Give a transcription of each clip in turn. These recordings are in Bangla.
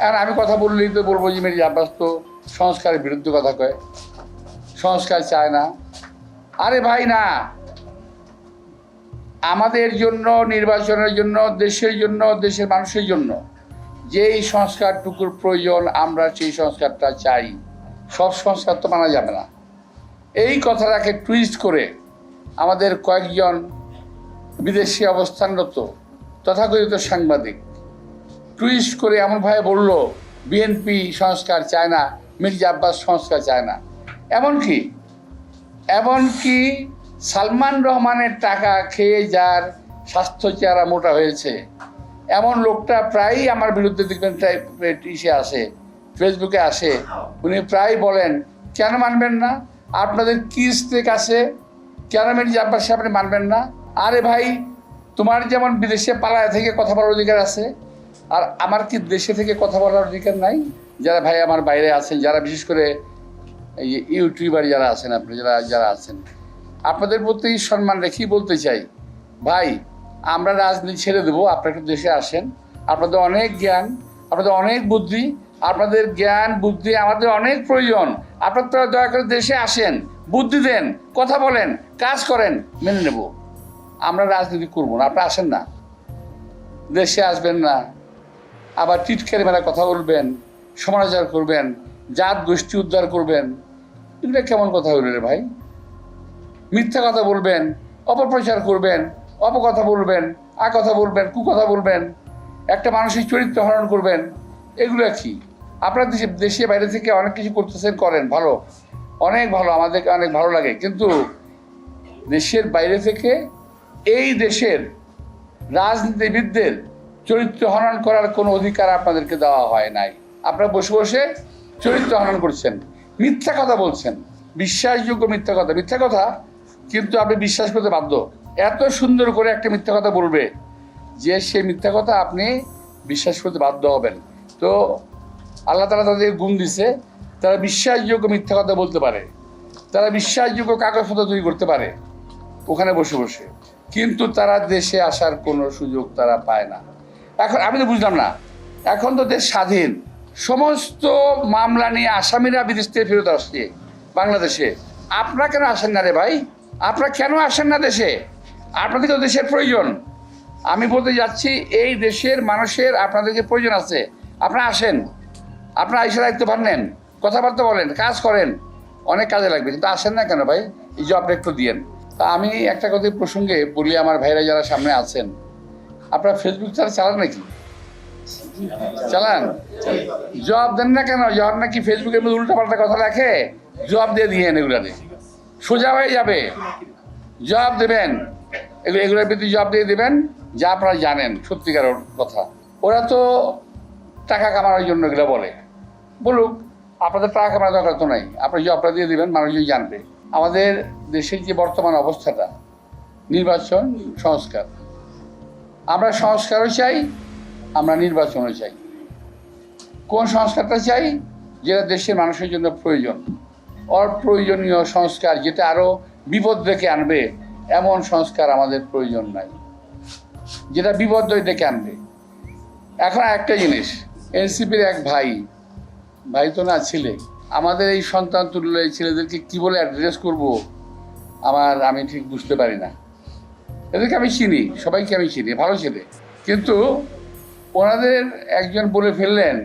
আর আমি কথা বললেই তো বলব যে মেরি আব্বাস তো সংস্কারের বিরুদ্ধে কথা কয়। সংস্কার চায় না। আরে ভাই না। আমাদের জন্য, নির্বাচনের জন্য, দেশের জন্য, দেশের মানুষের জন্য যেই সংস্কারটুকুর প্রয়োজন, আমরা সেই সংস্কারটা চাই। সব সংস্কার তো মানা যাবে না। এই কথাটাকে টুইস্ট করে আমাদের কয়েকজন বিদেশি অবস্থানরত তথাকথিত সাংবাদিক টুইস্ট করে এমন এমনভাবে বলল বিএনপি সংস্কার চায় না, মির্জা আব্বাস সংস্কার চায় না। এমনকি এমনকি সালমান রহমানের টাকা খেয়ে যার স্বাস্থ্য চেহারা মোটা হয়েছে, এমন লোকটা প্রায়ই আমার বিরুদ্ধে দেখবেন ইসে আসে ফেসবুকে আসে। উনি প্রায় বলেন, কেন মানবেন না? আপনাদের কি স্টেক আছে? কেন মির্জা আব্বাস আপনি মানবেন না? আরে ভাই, তোমার যেমন বিদেশে পালায় থেকে কথা বলার অধিকার আছে আর আমার কি দেশে থেকে কথা বলার অধিকার নাই? যারা ভাই আমার বাইরে আছেন, যারা বিশেষ করে ইউটিউবার যারা আছেন আপনি, যারা যারা আছেন, আপনাদের প্রতি সম্মান রেখেই বলতে চাই, ভাই, আমরা রাজনীতি ছেড়ে দেবো, আপনারা একটু দেশে আসেন। আপনাদের অনেক জ্ঞান, আপনাদের অনেক বুদ্ধি, আপনাদের জ্ঞান, বুদ্ধি আমাদের অনেক প্রয়োজন। আপনারা দয়া করে দেশে আসেন, বুদ্ধি দেন, কথা বলেন, কাজ করেন, মেনে নেব। আমরা রাজনীতি করব না, আপনি আসেন না। দেশে আসবেন না। আবার টিটকের মেলা কথা বলবেন সমালোচনা করবেন, জাত গোষ্ঠী উদ্ধার করবেন। এগুলো কেমন কথা হইল রে ভাই? মিথ্যা কথা বলবেন, অপপ্রচার করবেন, অপকথা বলবেন আ কথা বলবেন, কুকথা বলবেন, একটা মানসিক চরিত্র হরণ করবেন, এগুলো কি? আপনার দেশে দেশে বাইরে থেকে অনেক কিছু করতেছেন, করেন, ভালো। অনেক ভালো, আমাদেরকে অনেক ভালো লাগে। কিন্তু দেশের বাইরে থেকে এই দেশের রাজনীতিবিদদের চরিত্র হনন করার কোনো অধিকার আপনাদেরকে দেওয়া হয় নাই। আপনারা বসে বসে চরিত্র হনন করছেন, মিথ্যা কথা বলছেন, বিশ্বাসযোগ্য মিথ্যা কথা। মিথ্যা কথা কিন্তু আপনি বিশ্বাস করতে বাধ্য। এত সুন্দর করে একটা মিথ্যা কথা বলবে যে সেই মিথ্যা কথা আপনি বিশ্বাস করতে বাধ্য হবেন। তো আল্লাহ তালা তাদের গুণ দিছে, তারা বিশ্বাসযোগ্য মিথ্যা কথা বলতে পারে, তারা বিশ্বাসযোগ্য কাগজপত্র তৈরি করতে পারে ওখানে বসে বসে। কিন্তু তারা দেশে আসার কোনো সুযোগ তারা পায় না। এখন আমি তো বুঝলাম না। এখন তো দেশ স্বাধীন। সমস্ত মামলা নিয়ে আসামিরা বিদেশ থেকে ফেরত আসছে বাংলাদেশে। আপনারা কেন আসেন না রে ভাই? আপনারা কেন আসেন না দেশে? আপনাদের তো দেশের প্রয়োজন। আমি বলতে যাচ্ছি, এই দেশের মানুষের আপনাদেরকে প্রয়োজন আছে, আপনারা আসেন। আপনারা এসে দায়িত্ব পান নেন। কথাবার্তা বলেন, কাজ করেন। অনেক কাজে লাগবে, কিন্তু আসেন না কেন ভাই? এই জবটা একটু দিয়েন। তা আমি একটা কথা প্রসঙ্গে বলি, আমার ভাইরা যারা সামনে আছেন। আপনারা ফেসবুক তারা চালান নাকি? চালান? জবাব দেন না কেন? জবাব নাকি ফেসবুকের মধ্যে উল্টা পাল্টা কথা লেখে? জবাব দিয়ে দিয়েন এগুলারে সোজা হয়ে যাবে। জবাব দেবেন। এগুলো এগুলোর প্রতি জবাব দিয়ে দেবেন। যা আপনারা জানেন, সত্যিকার কথা। ওরা তো টাকা কামানোর জন্য এগুলো বলে। বলুক, আপনাদের টাকা কামানোর দরকার তো নাই। আপনার জবটা দিয়ে দেবেন, মানুষজন জানবে। আমাদের দেশের যে বর্তমান অবস্থাটা, নির্বাচন, সংস্কার। আমরা সংস্কারও চাই, আমরা নির্বাচনও চাই। কোন সংস্কারটা চাই? যেটা দেশের মানুষের জন্য প্রয়োজন। অপ্রয়োজনীয় সংস্কার যেটা আরও বিপদ ডেকে আনবে, এমন সংস্কার আমাদের প্রয়োজন নাই। যেটা বিপদ ডেকে আনবে। এখন একটা জিনিস, এনসিপির এক ভাই ভাই তো না, ছেলে। আমাদের এই সন্তান এই ছেলেদেরকে কী বলে অ্যাড্রেস করব? আমার, আমি ঠিক বুঝতে পারি না। এদেরকে আমি চিনি, সবাইকে আমি চিনি, ভালো ছেলে কিন্তু ওনাদের একজন বলে ফেললেন,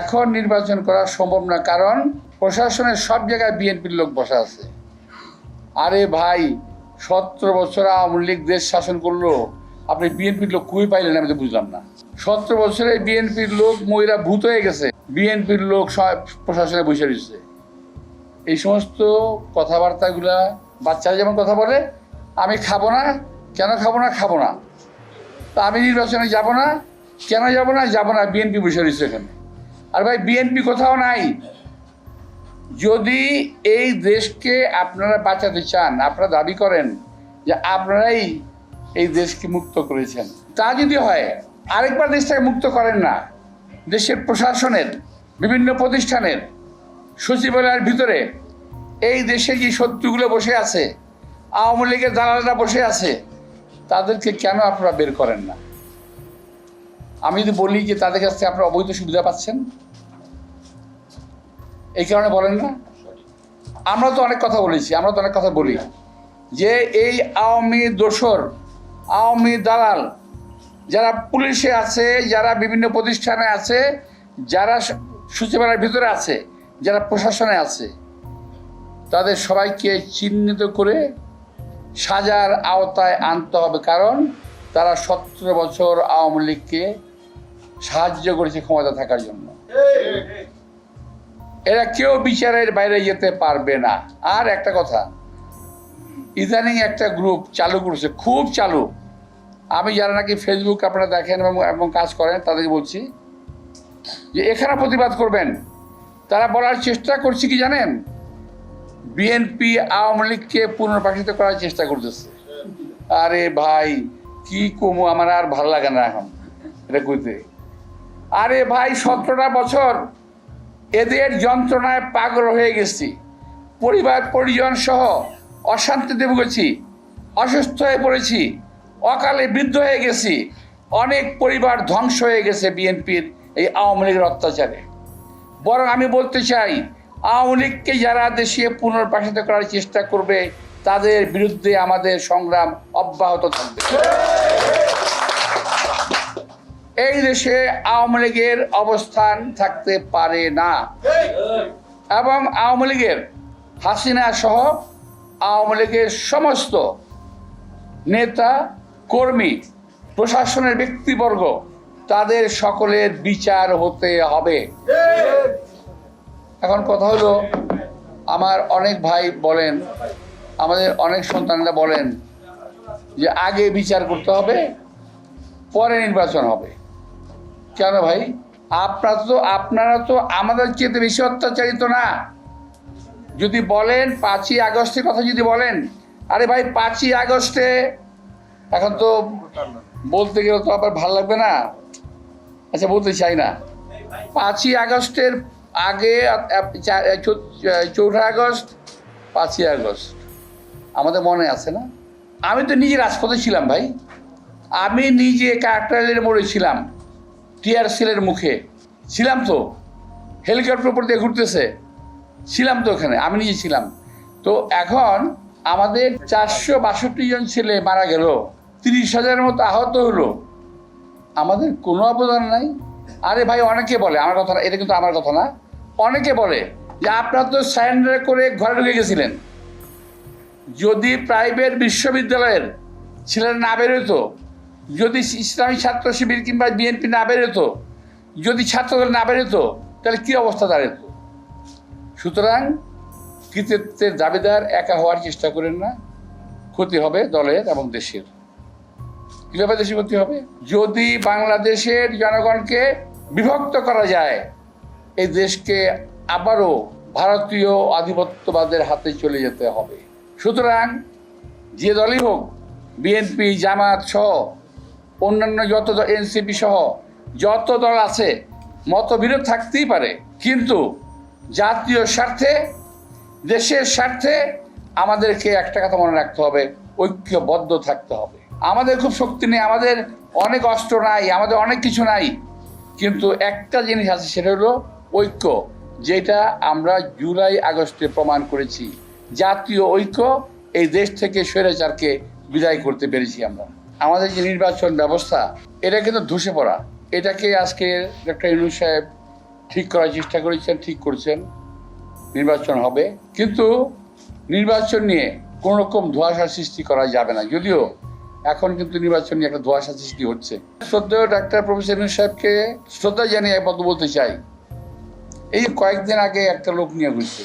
এখন নির্বাচন করা সম্ভব না, কারণ প্রশাসনের সব জায়গায় বিএনপির লোক বসা আছে। আরে ভাই, সতেরো বছর আওয়ামী লীগ দেশ শাসন করল, আপনি বিএনপির লোক কুই পাইলেন, আমি তো বুঝলাম না। সতেরো বছরে বিএনপির লোক মহিলা ভূত হয়ে গেছে, বিএনপির লোক সব প্রশাসনে বসে রয়েছে। এই সমস্ত কথাবার্তাগুলা বাচ্চারা যেমন কথা বলে আমি খাব না? কেন খাব না? খাব না। তা আমি নির্বাচনে যাব না? কেন যাব না? যাব না। বিএনপি বসে রয়েছে এখানে। আর ভাই, বিএনপি কোথাও নাই। যদি এই দেশকে আপনারা বাঁচাতে চান, আপনারা দাবি করেন যে আপনারাই এই দেশকে মুক্ত করেছেন। তা যদি হয়, আরেকবার দেশটাকে মুক্ত করেন না। দেশের প্রশাসনের, বিভিন্ন প্রতিষ্ঠানের সচিবালয়ের ভিতরে এই দেশে যে শত্রুগুলো বসে আছে? আওয়ামী লীগের দালালরা বসে আছে, তাদেরকে কেন আপনারা বের করেন না? আমি যদি বলি যে তাদের কাছ থেকে আপনারা অবৈধ সুবিধা পাচ্ছেন, এই কারণে বলেন না? আমরা তো অনেক কথা বলেছি, আমরা তো অনেক কথা বলি যে এই আওয়ামী দোসর আওয়ামী দালাল যারা পুলিশে আছে, যারা বিভিন্ন প্রতিষ্ঠানে আছে, যারা স- সচিবালয়ের ভিতরে আছে, যারা প্রশাসনে আছে, তাদের সবাইকে চিহ্নিত করে সাজার আওতায় আনতে হবে, কারণ তারা সতেরো বছর আওয়ামী লীগকে সাহায্য করেছে ক্ষমতা থাকার জন্য। এরা কেউ বিচারের বাইরে যেতে পারবে না। আর একটা কথা, ইদানিং একটা গ্রুপ চালু করেছে, খুব চালু। আমি যারা নাকি ফেসবুক আপনারা দেখেন এবং এবং কাজ করেন, তাদেরকে বলছি যে, এখানে প্রতিবাদ করবেন। তারা বলার চেষ্টা করছে কি জানেন? বিএনপি আওয়ামী লীগকে পুনর্বাসিত করার চেষ্টা করতেছে। আরে ভাই, কি কমু, আমার আর ভালো লাগে না এখন, এটা কইতে। আরে ভাই, সতেরোটা বছর এদের যন্ত্রণায় পাগল হয়ে গেছি। পরিবার, পরিজন সহ অশান্তিতে ভুগেছি, অসুস্থ হয়ে পড়েছি, অকালে বৃদ্ধ হয়ে গেছি। অনেক পরিবার ধ্বংস হয়ে গেছে বিএনপির এই আওয়ামী লীগের অত্যাচারে। বরং আমি বলতে চাই আওয়ামী লীগকে যারা দেশে পুনর্বাসিত করার চেষ্টা করবে, তাদের বিরুদ্ধে আমাদের সংগ্রাম অব্যাহত থাকবে। এই দেশে আওয়ামী লীগের অবস্থান থাকতে পারে না। এবং আওয়ামী লীগের হাসিনা সহ আওয়ামী লীগের সমস্ত নেতা, কর্মী, প্রশাসনের ব্যক্তিবর্গ, তাদের সকলের বিচার হতে হবে। এখন কথা হলো, আমার অনেক ভাই বলেন, আমাদের অনেক সন্তানরা বলেন যে আগে বিচার করতে হবে, পরে নির্বাচন হবে। কেন ভাই? আপনারা তো আপনারা তো আমাদের চেয়ে বেশি অত্যাচারিত না। যদি বলেন পাঁচই আগস্টের কথা যদি বলেন, আরে ভাই পাঁচই আগস্টে, এখন তো বলতে গেলে তো আবার ভালো লাগবে না। আচ্ছা বলতে চাই না। পাঁচই আগস্টের আগে চৌঠা আগস্ট, পাঁচই আগস্ট। আমাদের মনে আছে না? আমি তো নিজে রাজপথে ছিলাম ভাই। আমি নিজে কাকরাইলের মোড়ে ছিলাম টিআর সেলের মুখে। ছিলাম তো। হেলিকপ্টার উপর দিয়ে ঘুরতেছে। ছিলাম তো ওখানে, আমি নিজে ছিলাম। তো এখন আমাদের চারশো বাষট্টি জন ছেলে মারা গেল, তিরিশ হাজারের মতো আহত হলো আমাদের কোনো অবদান নাই। আরে ভাই, অনেকে বলে, আমার কথা না, এটা কিন্তু আমার কথা না। অনেকে বলে যে আপনারা তো সারেন্ডার করে ঘরে ঢুকে গেছিলেন। যদি প্রাইভেট বিশ্ববিদ্যালয়ের ছেলেরা না বেরোতো, যদি ইসলামী ছাত্র শিবির কিংবা বিএনপি না বেরোতো, যদি ছাত্রদল না বেরোতো, তাহলে কী অবস্থা দাঁড়াতো সুতরাং কৃতিত্বের দাবিদার একা হওয়ার চেষ্টা করেন না। ক্ষতি হবে দলের এবং দেশের। কীভাবে দেশের ক্ষতি হবে? যদি বাংলাদেশের জনগণকে বিভক্ত করা যায় এই দেশকে আবারও ভারতীয় আধিপত্যবাদের হাতে চলে যেতে হবে। সুতরাং যে দলই হোক, বিএনপি, জামাত সহ অন্যান্য যত এনসিপি সহ যত দল আছে, মতবিরোধ থাকতেই পারে। কিন্তু জাতীয় স্বার্থে, দেশের স্বার্থে আমাদেরকে একটা কথা মনে রাখতে হবে, ঐক্যবদ্ধ থাকতে হবে। আমাদের খুব শক্তি নেই, আমাদের অনেক অস্ত্র নাই, আমাদের অনেক কিছু নাই, কিন্তু একটা জিনিস আছে, সেটা হলো ঐক্য, যেটা আমরা জুলাই, আগস্টে প্রমাণ করেছি। জাতীয় ঐক্য, এই দেশ থেকে স্বৈরাচারকে বিদায় করতে পেরেছি আমরা। আমাদের যে নির্বাচন ব্যবস্থা, এটা কিন্তু ধসে পড়া। এটাকে আজকে ডক্টর ইউনুস সাহেব ঠিক করার চেষ্টা করেছেন, ঠিক করছেন। নির্বাচন হবে। কিন্তু নির্বাচন নিয়ে কোনো রকম ধোঁয়াশার সৃষ্টি করা যাবে না। যদিও এখন কিন্তু নির্বাচন নিয়ে একটা ধোঁয়াশা সৃষ্টি হচ্ছে। শ্রদ্ধেয় ডাক্তার প্রফেসর ইউনুস সাহেবকে শ্রদ্ধা জানিয়ে একবার বলতে চাই। এই কয়েকদিন আগে একটা লোক নিয়ে ঘুরছে।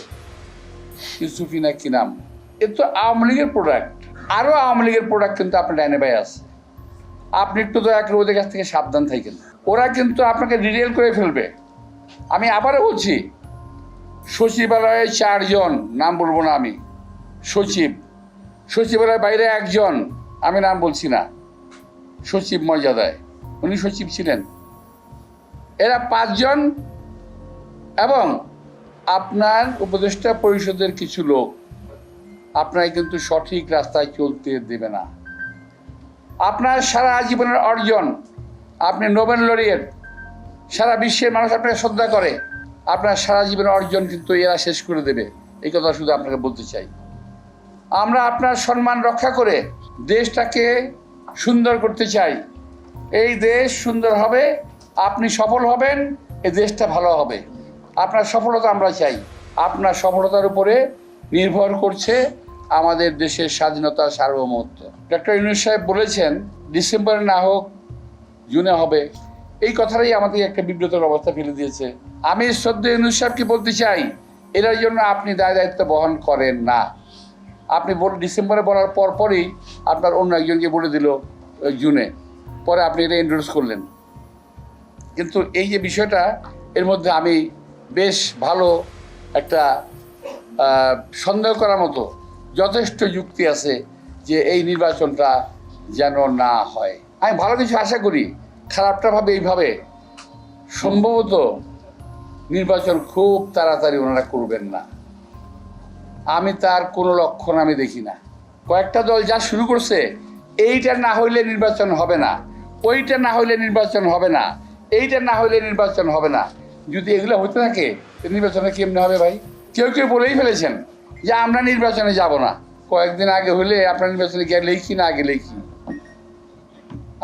ইউসুফি না কি নাম? এ তো আওয়ামী লীগের প্রোডাক্ট আরও আওয়ামী লীগের প্রোডাক্ট কিন্তু আপনার ডাইনে ভাই আছে। আপনি একটু দয়া করে ওদের কাছ থেকে সাবধান থাকেন। ওরা কিন্তু আপনাকে রিটেল করে ফেলবে। আমি আবারও বলছি, সচিবালয়ে চারজন, নাম বলব না আমি, সচিব। সচিবালয়ের বাইরে একজন, আমি নাম বলছি না। সচিব মর্যাদায়। উনি সচিব ছিলেন। এরা পাঁচজন এবং আপনার উপদেষ্টা পরিষদের কিছু লোক, আপনাকে কিন্তু সঠিক রাস্তায় চলতে দেবে না। আপনার সারা জীবনের অর্জন, আপনি নোবেল লরিয়েট, সারা বিশ্বের মানুষ আপনাকে শ্রদ্ধা করে, আপনার সারা জীবনের অর্জন কিন্তু এরা শেষ করে দেবে। এই কথা শুধু আপনাকে বলতে চাই। আমরা আপনার সম্মান রক্ষা করে দেশটাকে সুন্দর করতে চাই। এই দেশ সুন্দর হবে, আপনি সফল হবেন, এই দেশটা ভালো হবে। আপনার সফলতা আমরা চাই। আপনার সফলতার উপরে নির্ভর করছে আমাদের দেশের স্বাধীনতা সার্বভৌমত্ব। ডক্টর ইউনুস সাহেব বলেছেন, ডিসেম্বরে না হোক, জুনে হবে। এই কথাটাই আমাদের একটা বিব্রতর অবস্থা ফেলে দিয়েছে। আমি শ্রদ্ধা ইউনুস সাহেবকে বলতে চাই এটার জন্য আপনি দায় দায়িত্ব বহন করেন না। আপনি বল, ডিসেম্বরে বলার পর পরই আপনার অন্য একজনকে বলে দিল জুনে। পরে আপনি এটা ইন্ট্রোডিউস করলেন। কিন্তু এই যে বিষয়টা, এর মধ্যে আমি বেশ ভালো একটা সন্দেহ করার মতো যথেষ্ট যুক্তি আছে যে এই নির্বাচনটা যেন না হয়। আমি ভালো কিছু আশা করি, খারাপটা ভাবে এইভাবে। সম্ভবত নির্বাচন খুব তাড়াতাড়ি ওনারা করবেন না। আমি তার কোনো লক্ষণ আমি দেখি না। কয়েকটা দল যা শুরু করছে, এইটা না হইলে নির্বাচন হবে না। ওইটা না হইলে নির্বাচন হবে না। এইটা না হইলে নির্বাচন হবে না। যদি এগুলো হতে থাকে নির্বাচনে কেমনে হবে ভাই? কেউ কেউ বলেই ফেলেছেন যে আমরা নির্বাচনে যাব না। কয়েকদিন আগে হলে আপনার নির্বাচনে গেলেই কি না গেলেই কি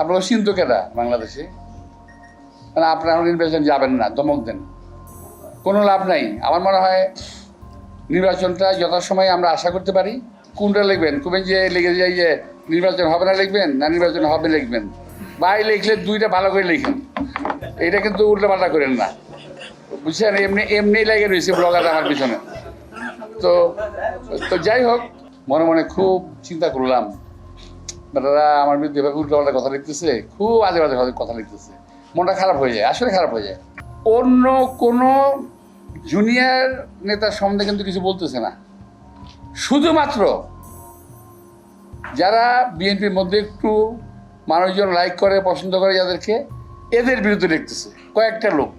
আপনার চিন্ত কেটা বাংলাদেশে? মানে আপনারা নির্বাচন যাবেন না, দমক দেন। কোনো লাভ নাই। আমার মনে হয় নির্বাচনটা যথাসময়ে আমরা আশা করতে পারি। কোনটা লিখবেন? কুবেন যে লিখে যাই যে নির্বাচন হবে না লিখবেন, না নির্বাচন হবে লিখবেন? বাই লিখলে দুইটা ভালো করে লিখেন। এটা কিন্তু উল্টো পাল্টা করেন না। বুঝছেন? এমনি এমনি লেগে রয়েছে ব্লগার আমার পিছনে। তো তো যাই হোক, মনে মনে খুব চিন্তা করলাম। বেটারা আমার বিরুদ্ধে এভাবে উল্টো পাল্টা কথা লিখতেছে, খুব আজে বাজে কথা লিখতেছে। মনটা খারাপ হয়ে যায়, আসলে খারাপ হয়ে যায়। অন্য কোনো জুনিয়র নেতার সম্বন্ধে কিন্তু কিছু বলতেছে না। শুধুমাত্র যারা বিএনপির মধ্যে একটু মানুষজন লাইক করে, পছন্দ করে যাদেরকে, এদের বিরুদ্ধে লিখতেছে। কয়েকটা লোক।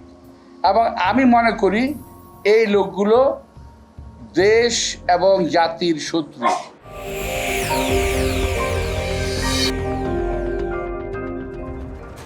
এবং আমি মনে করি এই লোকগুলো দেশ এবং জাতির শত্রু।